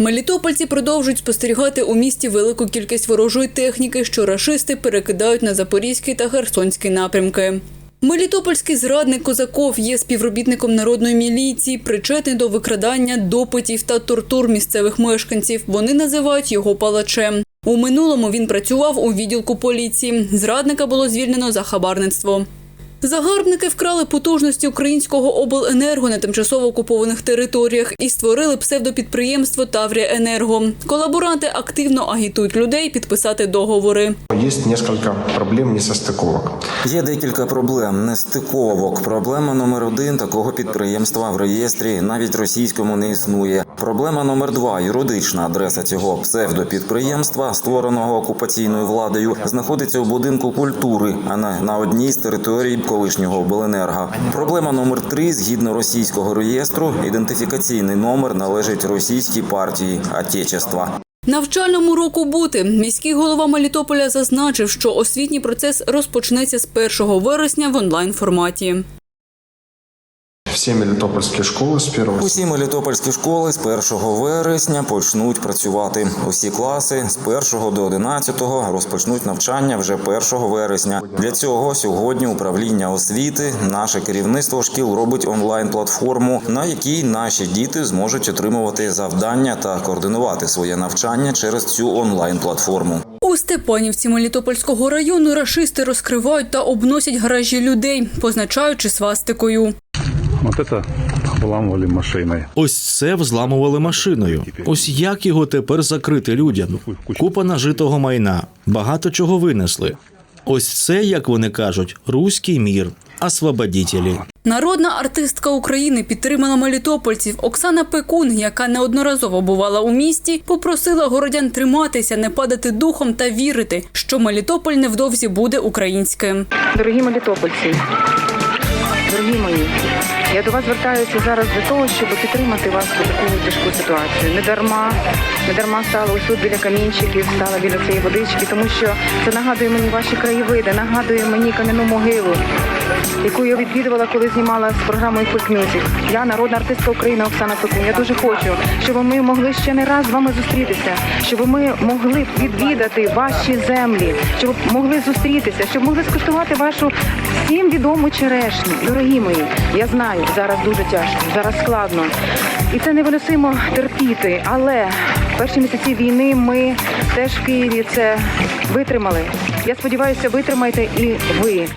Мелітопольці продовжують спостерігати у місті велику кількість ворожої техніки, що рашисти перекидають на Запорізький та Херсонський напрямки. Мелітопольський зрадник Козаков є співробітником народної міліції, причетний до викрадання допитів та тортур місцевих мешканців. Вони називають його палачем. У минулому він працював у відділку поліції. Зрадника було звільнено за хабарництво. Загарбники вкрали потужності українського обленерго на тимчасово окупованих територіях і створили псевдопідприємство Таврія Енерго. Колаборанти активно агітують людей підписати договори. Есть несколько проблем несостыковок. Є декілька проблем нестиковок. Проблема номер один такого підприємства в реєстрі навіть російському не існує. Проблема номер два юридична адреса цього псевдопідприємства, створеного окупаційною владою, знаходиться у будинку культури, а не на одній з територій колишнього обленерго. Проблема номер три згідно російського реєстру, ідентифікаційний номер належить російській партії Отечества. Навчальному року бути міський голова Мелітополя зазначив, що освітній процес розпочнеться з 1 вересня в онлайн форматі. Все мелитопольские школы с 1 Усі мелітопольські школи з 1 вересня почнуть працювати. Усі класи з 1 до 11 розпочнуть навчання вже 1 вересня. Для цього сьогодні управління освіти, наше керівництво шкіл робить онлайн-платформу, на якій наші діти зможуть отримувати завдання та координувати своє навчання через цю онлайн-платформу. У Степанівці Мелітопольського району рашисти розкривають та обносять гаражі людей, позначаючи свастикою. Вот это вламывали машиной. Ось це взламували машиною. Ось як його тепер закрити людям. Купа нажитого майна, багато чого винесли. Ось це, як вони кажуть, руський мір, освободітелі. Народна артистка України підтримала мелітопольців. Оксана Пекун, яка неодноразово бувала у місті, попросила городян триматися, не падати духом та вірити, що Мелітополь невдовзі буде українським. Дорогі мелітопольці, дорогі мої, я до вас звертаюся зараз для того, щоб підтримати вас у таку тяжку ситуацію. Не дарма, не дарма стала тут біля камінчиків, стала біля цієї водички, тому що це нагадує мені ваші краєвиди, нагадує мені кам'яну могилу, яку я відвідувала, коли знімала з програмою Folk Music. Я народна артистка України Оксана Пекун. Я дуже хочу, щоб ми могли ще не раз з вами зустрітися, щоб ми могли відвідати ваші землі, щоб могли зустрітися, щоб могли скуштувати вашу всім відому черешню. Дорогі мої, я знаю, зараз дуже тяжко, зараз складно. І це невиносимо терпіти. Але перші місяці війни ми теж в Києві це витримали. Я сподіваюся, витримаєте і ви.